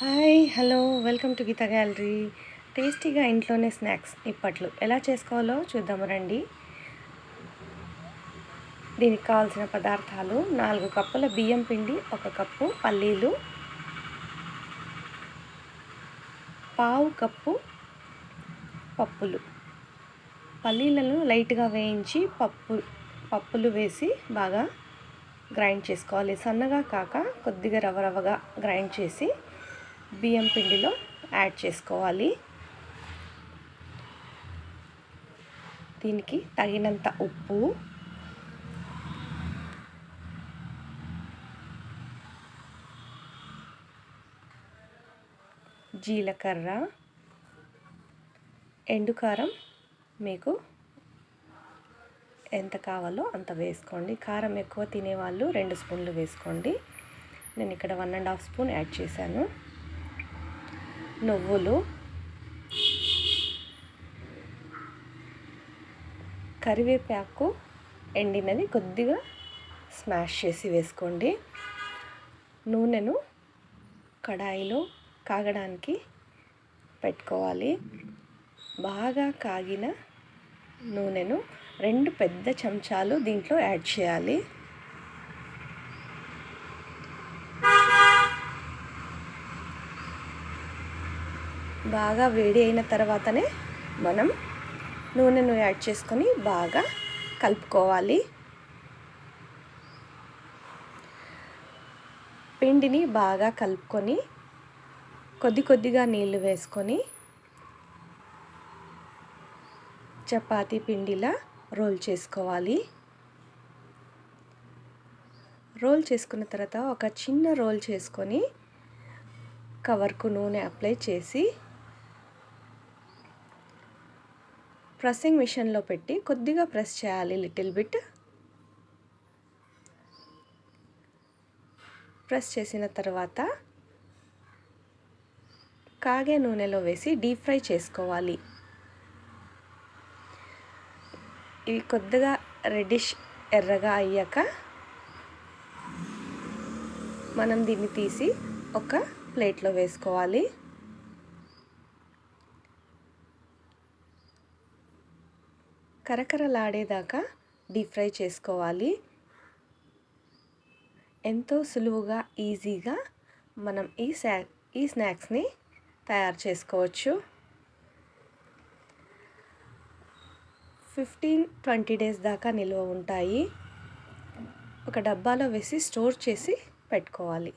Hi hello welcome to Geetha gallery. టేస్టీగా ఇంట్లోనే snacks ఇప్పట్లు. ఎలా చేసుకోవాలో చూద్దాము రండి. దీనికి కావాల్సిన పదార్థాలు నాలుగు కప్పుల బియ్యం పిండి ఒక కప్పు పల్లీలు పావు కప్పు పప్పులు. పల్లీలను లైట్గా వేయించి పప్పు పప్పులు వేసి బాగా గ్రైండ్ చేసుకోవాలి. సన్నగా కాక కొద్దిగా రవ రవగా గ్రైండ్ చేసి బియ్యం పిండిలో యాడ్ చేసుకోవాలి. దీనికి తగినంత ఉప్పు. జీలకర్ర. ఎండుకారం మీకు ఎంత కావాలో అంత వేసుకోండి. కారం ఎక్కువ తినేవాళ్ళు రెండు స్పూన్లు వేసుకోండి. నేను ఇక్కడ one and half spoon add చేశాను. నువ్వులు కరివేపాకు ఎండినది కొద్దిగా స్మాష్ చేసి వేసుకోండి. నూనెను కడాయిలో కాగడానికి పెట్టుకోవాలి. బాగా కాగిన నూనెను రెండు పెద్ద చెంచాలు దీంట్లో యాడ్ చేయాలి. బాగా వేడి అయిన తర్వాతనే మనం నూనెను యాడ్ చేసుకొని బాగా కలుపుకోవాలి. పిండిని బాగా కలుపుకొని కొద్ది కొద్దిగా నీళ్ళు వేసుకొని చపాతీ పిండిలా రోల్ చేసుకోవాలి. రోల్ చేసుకున్న తర్వాత ఒక చిన్న రోల్ చేసుకొని కవర్కు నూనె అప్లై చేసి ప్రెస్సింగ్ మిషన్లో పెట్టి కొద్దిగా ప్రెస్ చేయాలి లిటిల్ బిట్. ప్రెస్ చేసిన తర్వాత కాగే నూనెలో వేసి డీప్ ఫ్రై చేసుకోవాలి. ఇవి కొద్దిగా రెడ్డిష్ ఎర్రగా అయ్యాక మనం దీన్ని తీసి ఒక ప్లేట్లో వేసుకోవాలి. కరకరలాడేదాకా డీప్ ఫ్రై చేసుకోవాలి. ఎంతో సులువుగా ఈజీగా మనం ఈ సా ఈ స్నాక్స్ని తయారు చేసుకోవచ్చు. ఫిఫ్టీన్ ట్వంటీ డేస్ దాకా నిల్వ ఉంటాయి. ఒక డబ్బాలో వేసి స్టోర్ చేసి పెట్టుకోవాలి.